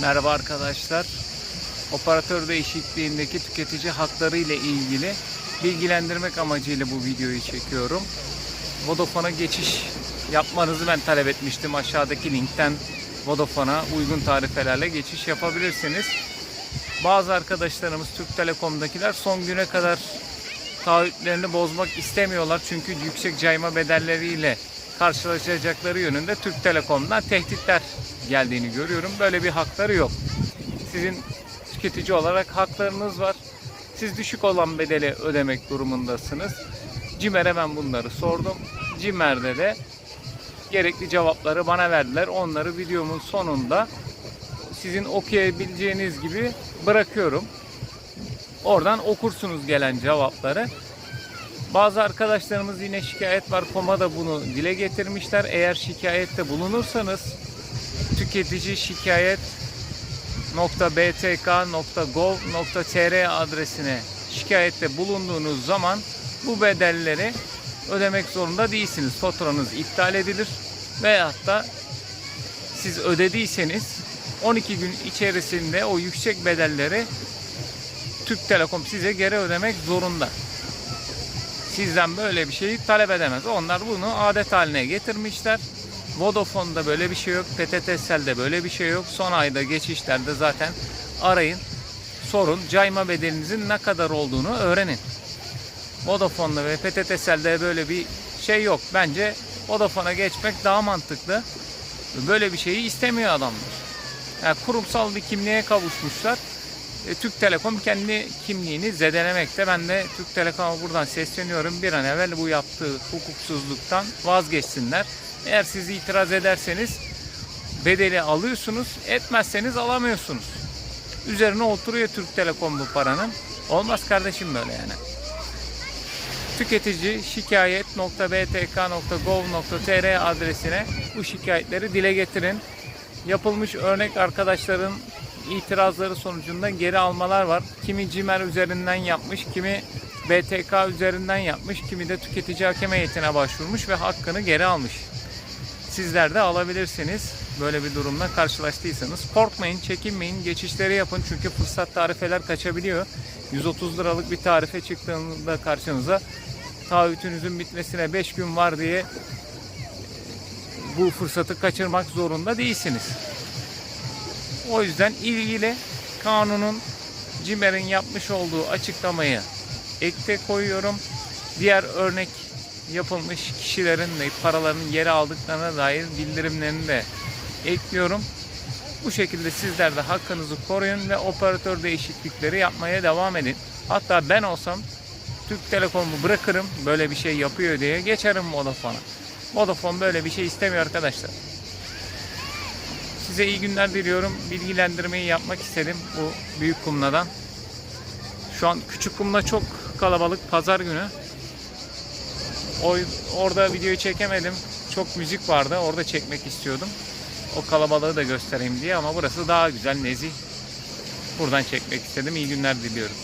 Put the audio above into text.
Merhaba arkadaşlar. Operatör değişikliğindeki tüketici hakları ile ilgili bilgilendirmek amacıyla bu videoyu çekiyorum. Vodafone'a geçiş yapmanızı ben talep etmiştim. Aşağıdaki linkten Vodafone'a uygun tarifelerle geçiş yapabilirsiniz. Bazı arkadaşlarımız Türk Telekom'dakiler son güne kadar taahhütlerini bozmak istemiyorlar. Çünkü yüksek cayma bedelleriyle karşılaşacakları yönünde Türk Telekom'dan tehditler geldiğini görüyorum. Böyle bir hakları yok. Sizin tüketici olarak haklarınız var. Siz düşük olan bedeli ödemek durumundasınız. Cimer'e ben bunları sordum. Cimer'de de gerekli cevapları bana verdiler. Onları videomun sonunda sizin okuyabileceğiniz gibi bırakıyorum. Oradan okursunuz gelen cevapları. Bazı arkadaşlarımız yine şikayet var. Koma da bunu dile getirmişler. Eğer şikayette bulunursanız tüketici şikayet .btk.gov.tr adresine şikayette bulunduğunuz zaman bu bedelleri ödemek zorunda değilsiniz. Faturanız iptal edilir veyahut da siz ödediyseniz 12 gün içerisinde o yüksek bedelleri Türk Telekom size geri ödemek zorunda. Sizden böyle bir şeyi talep edemez. Onlar bunu adet haline getirmişler. Vodafone'da böyle bir şey yok. PTT'de böyle bir şey yok. Son ayda geçişlerde zaten arayın. Sorun. Cayma bedelinizin ne kadar olduğunu öğrenin. Vodafone'da ve PTT'de böyle bir şey yok. Bence Vodafone'a geçmek daha mantıklı. Böyle bir şeyi istemiyor adamlar. Yani kurumsal bir kimliğe kavuşmuşlar. E, Türk Telekom kendi kimliğini zedelemekte. Ben de Türk Telekom'a buradan sesleniyorum. Bir an evvel bu yaptığı hukuksuzluktan vazgeçsinler. Eğer siz itiraz ederseniz bedeli alıyorsunuz. Etmezseniz alamıyorsunuz. Üzerine oturuyor Türk Telekom bu paranın. Olmaz kardeşim böyle yani. Tüketici şikayet.btk.gov.tr adresine bu şikayetleri dile getirin. Yapılmış örnek arkadaşların itirazları sonucunda geri almalar var. Kimi CİMER üzerinden yapmış, kimi BTK üzerinden yapmış, kimi de tüketici hakem heyetine başvurmuş ve hakkını geri almış. Sizler de alabilirsiniz. Böyle bir durumla karşılaştıysanız. Korkmayın, çekinmeyin, geçişleri yapın. Çünkü fırsat tarifeler kaçabiliyor. 130 liralık bir tarife çıktığında karşınıza taahhütünüzün bitmesine 5 gün var diye bu fırsatı kaçırmak zorunda değilsiniz. O yüzden ilgili kanunun CİMER'in yapmış olduğu açıklamayı ekte koyuyorum. Diğer örnek yapılmış kişilerin de paralarının yere aldıklarına dair bildirimlerini de ekliyorum. Bu şekilde sizler de hakkınızı koruyun ve operatör değişiklikleri yapmaya devam edin. Hatta ben olsam Türk Telekom'u bırakırım böyle bir şey yapıyor diye geçerim Vodafone'a. Vodafone böyle bir şey istemiyor arkadaşlar. Size iyi günler diliyorum. Bilgilendirmeyi yapmak istedim bu büyük kumladan. Şu an küçük kumla çok kalabalık pazar günü. O, orada videoyu çekemedim. Çok müzik vardı. Orada çekmek istiyordum. O kalabalığı da göstereyim diye ama burası daha güzel, nezih. Buradan çekmek istedim. İyi günler diliyorum.